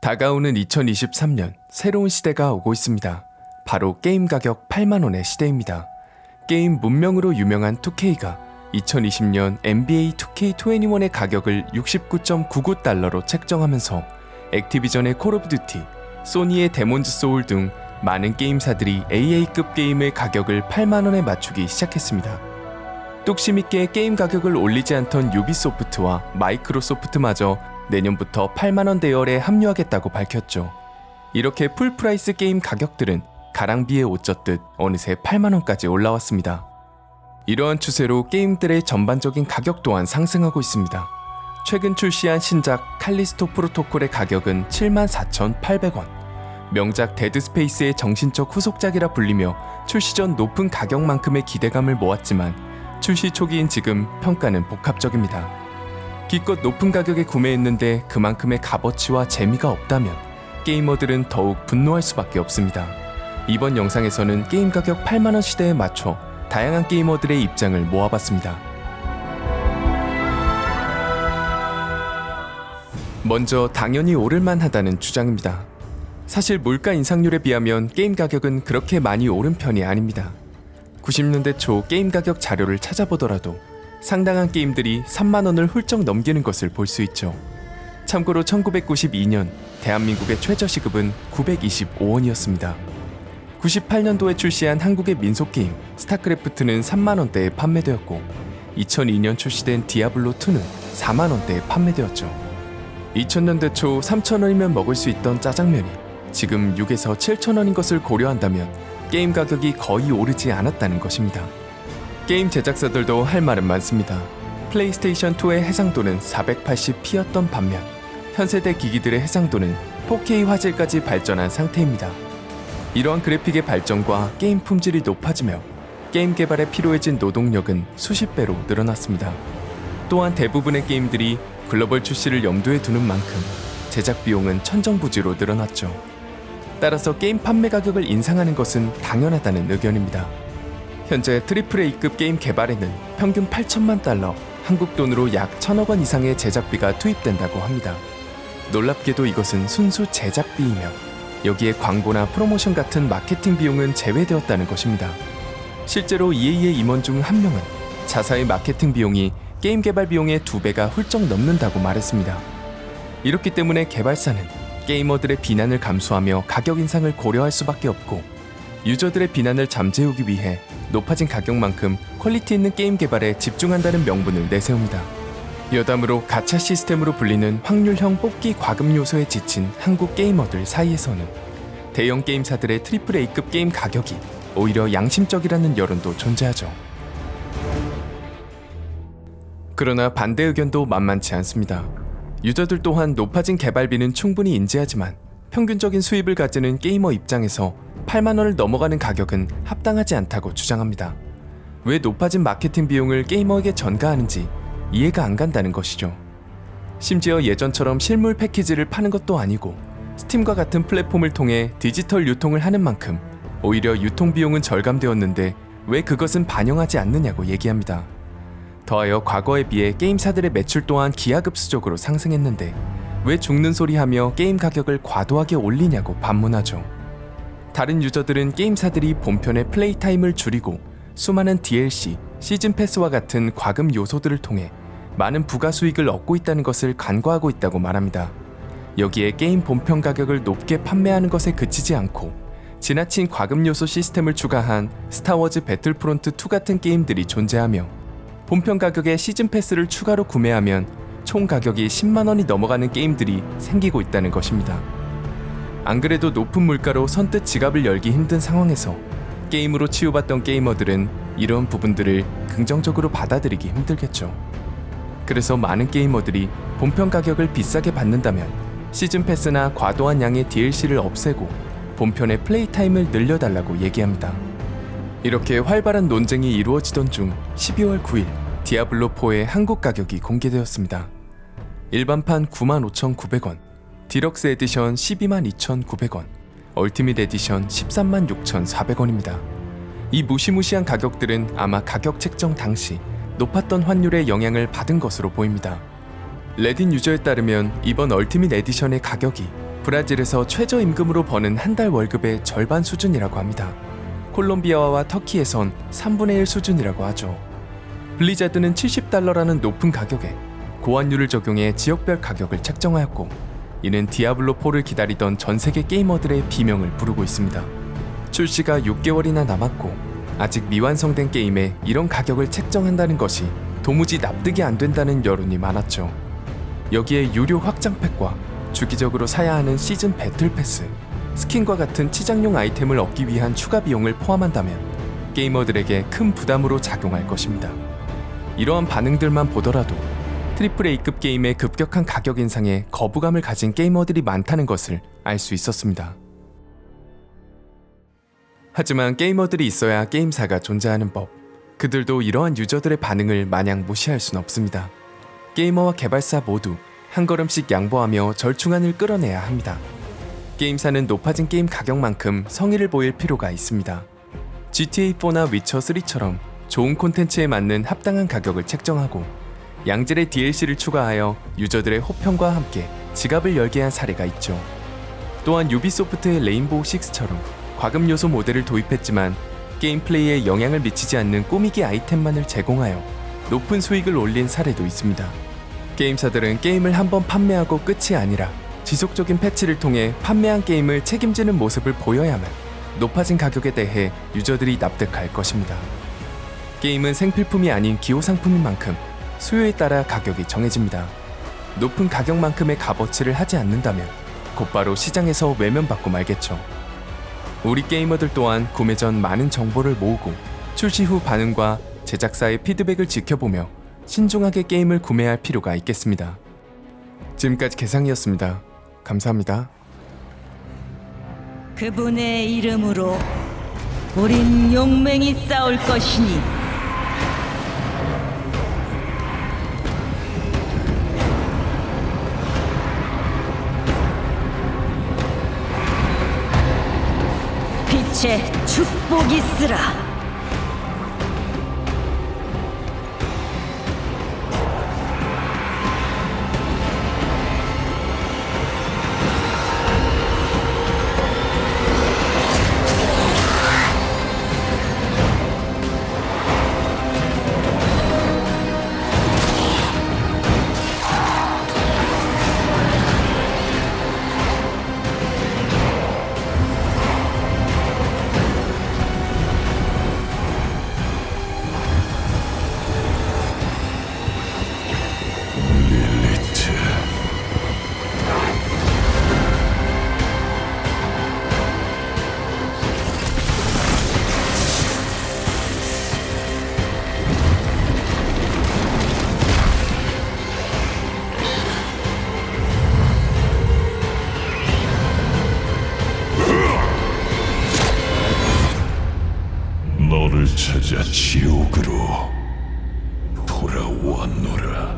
다가오는 2023년 새로운 시대가 오고 있습니다. 바로 게임 가격 8만원의 시대입니다. 게임 문명으로 유명한 2K가 2020년 NBA 2K21의 가격을 69.99달러로 책정하면서 액티비전의 콜 오브 듀티, 소니의 데몬즈 소울 등 많은 게임사들이 AA급 게임의 가격을 8만원에 맞추기 시작했습니다. 뚝심 있게 게임 가격을 올리지 않던 유비소프트와 마이크로소프트마저 내년부터 8만원 대열에 합류하겠다고 밝혔죠. 이렇게 풀프라이스 게임 가격들은 가랑비에 옷 젖듯 어느새 8만원까지 올라왔습니다. 이러한 추세로 게임들의 전반적인 가격 또한 상승하고 있습니다. 최근 출시한 신작 칼리스토 프로토콜의 가격은 74,800원. 명작 데드스페이스의 정신적 후속작이라 불리며 출시 전 높은 가격만큼의 기대감을 모았지만 출시 초기인 지금 평가는 복합적입니다. 기껏 높은 가격에 구매했는데 그만큼의 값어치와 재미가 없다면 게이머들은 더욱 분노할 수밖에 없습니다. 이번 영상에서는 게임 가격 8만원 시대에 맞춰 다양한 게이머들의 입장을 모아봤습니다. 먼저 당연히 오를만 하다는 주장입니다. 사실 물가 인상률에 비하면 게임 가격은 그렇게 많이 오른 편이 아닙니다. 90년대 초 게임 가격 자료를 찾아보더라도 상당한 게임들이 3만 원을 훌쩍 넘기는 것을 볼 수 있죠. 참고로 1992년 대한민국의 최저시급은 925원이었습니다. 98년도에 출시한 한국의 민속게임 스타크래프트는 3만원대에 판매되었고 2002년 출시된 디아블로2는 4만원대에 판매되었죠. 2000년대 초 3,000원이면 먹을 수 있던 짜장면이 지금 6에서 7,000원인 것을 고려한다면 게임 가격이 거의 오르지 않았다는 것입니다. 게임 제작사들도 할 말은 많습니다. 플레이스테이션 2의 해상도는 480p였던 반면 현세대 기기들의 해상도는 4K 화질까지 발전한 상태입니다. 이러한 그래픽의 발전과 게임 품질이 높아지며 게임 개발에 필요해진 노동력은 수십 배로 늘어났습니다. 또한 대부분의 게임들이 글로벌 출시를 염두에 두는 만큼 제작 비용은 천정부지로 늘어났죠. 따라서 게임 판매 가격을 인상하는 것은 당연하다는 의견입니다. 현재 트리플 A급 게임 개발에는 평균 8천만 달러, 한국 돈으로 약 천억 원 이상의 제작비가 투입된다고 합니다. 놀랍게도 이것은 순수 제작비이며 여기에 광고나 프로모션 같은 마케팅 비용은 제외되었다는 것입니다. 실제로 EA의 임원 중 한 명은 자사의 마케팅 비용이 게임 개발 비용의 두 배가 훌쩍 넘는다고 말했습니다. 이렇기 때문에 개발사는 게이머들의 비난을 감수하며 가격 인상을 고려할 수밖에 없고 유저들의 비난을 잠재우기 위해 높아진 가격만큼 퀄리티 있는 게임 개발에 집중한다는 명분을 내세웁니다. 여담으로 가차 시스템으로 불리는 확률형 뽑기 과금 요소에 지친 한국 게이머들 사이에서는 대형 게임사들의 트리플 A급 게임 가격이 오히려 양심적이라는 여론도 존재하죠. 그러나 반대 의견도 만만치 않습니다. 유저들 또한 높아진 개발비는 충분히 인지하지만 평균적인 수입을 가지는 게이머 입장에서 8만 원을 넘어가는 가격은 합당하지 않다고 주장합니다. 왜 높아진 마케팅 비용을 게이머에게 전가하는지 이해가 안 간다는 것이죠. 심지어 예전처럼 실물 패키지를 파는 것도 아니고 스팀과 같은 플랫폼을 통해 디지털 유통을 하는 만큼 오히려 유통 비용은 절감되었는데 왜 그것은 반영하지 않느냐고 얘기합니다. 더하여 과거에 비해 게임사들의 매출 또한 기하급수적으로 상승했는데 왜 죽는 소리 하며 게임 가격을 과도하게 올리냐고 반문하죠. 다른 유저들은 게임사들이 본편의 플레이 타임을 줄이고 수많은 DLC, 시즌 패스와 같은 과금 요소들을 통해 많은 부가 수익을 얻고 있다는 것을 간과하고 있다고 말합니다. 여기에 게임 본편 가격을 높게 판매하는 것에 그치지 않고 지나친 과금 요소 시스템을 추가한 스타워즈 배틀프론트 2 같은 게임들이 존재하며 본편 가격에 시즌 패스를 추가로 구매하면 총 가격이 10만 원이 넘어가는 게임들이 생기고 있다는 것입니다. 안 그래도 높은 물가로 선뜻 지갑을 열기 힘든 상황에서 게임으로 치유받던 게이머들은 이런 부분들을 긍정적으로 받아들이기 힘들겠죠. 그래서 많은 게이머들이 본편 가격을 비싸게 받는다면 시즌 패스나 과도한 양의 DLC를 없애고 본편의 플레이 타임을 늘려달라고 얘기합니다. 이렇게 활발한 논쟁이 이루어지던 중 12월 9일 디아블로4의 한국 가격이 공개되었습니다. 일반판 95,900원, 디럭스 에디션 122,900원, 얼티밋 에디션 136,400원입니다. 이 무시무시한 가격들은 아마 가격 책정 당시 높았던 환율의 영향을 받은 것으로 보입니다. 레딘 유저에 따르면 이번 얼티밋 에디션의 가격이 브라질에서 최저임금으로 버는 한 달 월급의 절반 수준이라고 합니다. 콜롬비아와 터키에선 3분의 1 수준이라고 하죠. 블리자드는 70달러라는 높은 가격에 고환율을 적용해 지역별 가격을 책정하였고 이는 디아블로4를 기다리던 전 세계 게이머들의 비명을 부르고 있습니다. 출시가 6개월이나 남았고 아직 미완성된 게임에 이런 가격을 책정한다는 것이 도무지 납득이 안 된다는 여론이 많았죠. 여기에 유료 확장팩과 주기적으로 사야 하는 시즌 배틀 패스, 스킨과 같은 치장용 아이템을 얻기 위한 추가 비용을 포함한다면 게이머들에게 큰 부담으로 작용할 것입니다. 이러한 반응들만 보더라도 트리플 A급 게임의 급격한 가격 인상에 거부감을 가진 게이머들이 많다는 것을 알 수 있었습니다. 하지만 게이머들이 있어야 게임사가 존재하는 법. 그들도 이러한 유저들의 반응을 마냥 무시할 순 없습니다. 게이머와 개발사 모두 한 걸음씩 양보하며 절충안을 끌어내야 합니다. 게임사는 높아진 게임 가격만큼 성의를 보일 필요가 있습니다. GTA4나 위쳐3처럼 좋은 콘텐츠에 맞는 합당한 가격을 책정하고 양질의 DLC를 추가하여 유저들의 호평과 함께 지갑을 열게 한 사례가 있죠. 또한 유비소프트의 레인보우 6처럼 과금 요소 모델을 도입했지만 게임 플레이에 영향을 미치지 않는 꾸미기 아이템만을 제공하여 높은 수익을 올린 사례도 있습니다. 게임사들은 게임을 한번 판매하고 끝이 아니라 지속적인 패치를 통해 판매한 게임을 책임지는 모습을 보여야만 높아진 가격에 대해 유저들이 납득할 것입니다. 게임은 생필품이 아닌 기호 상품인 만큼 수요에 따라 가격이 정해집니다. 높은 가격만큼의 값어치를 하지 않는다면 곧바로 시장에서 외면받고 말겠죠. 우리 게이머들 또한 구매 전 많은 정보를 모으고 출시 후 반응과 제작사의 피드백을 지켜보며 신중하게 게임을 구매할 필요가 있겠습니다. 지금까지 개상이었습니다. 감사합니다. 그분의 이름으로 우린 용맹이 싸울 것이니 빛의 축복이 쓰라 너를 찾아 지옥으로 돌아왔노라.